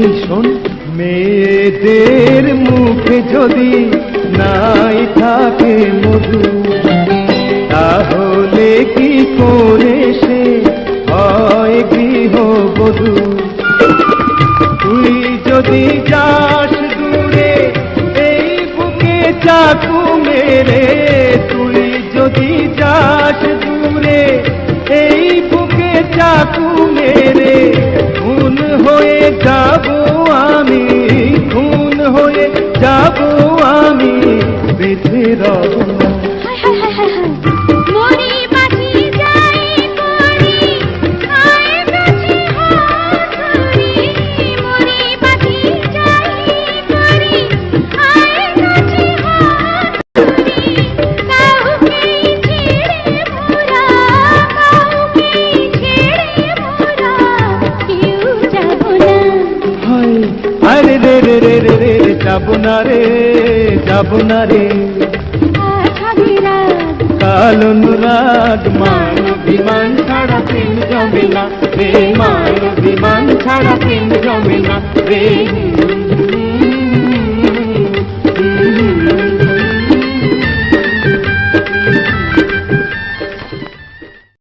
শোন, মেয়েদের মুখে যদি নাই থাকে মধু, তাহলে কি করে সে হয় গৃহবধূ? তুই যদি যাস দূরে, এই বুকে চাকু মেরে, তুই যদি যাস দূরে, এই বুকে চাকু মেরে, খুন হয়ে যাব রে রে রে রে রে, যাব না রে, যাব না রে। কাল অনুরাগ মান অভিমান ছাড়া প্রেম জমে না রে মান বিমান ছাড়া প্রেম জমে না রে।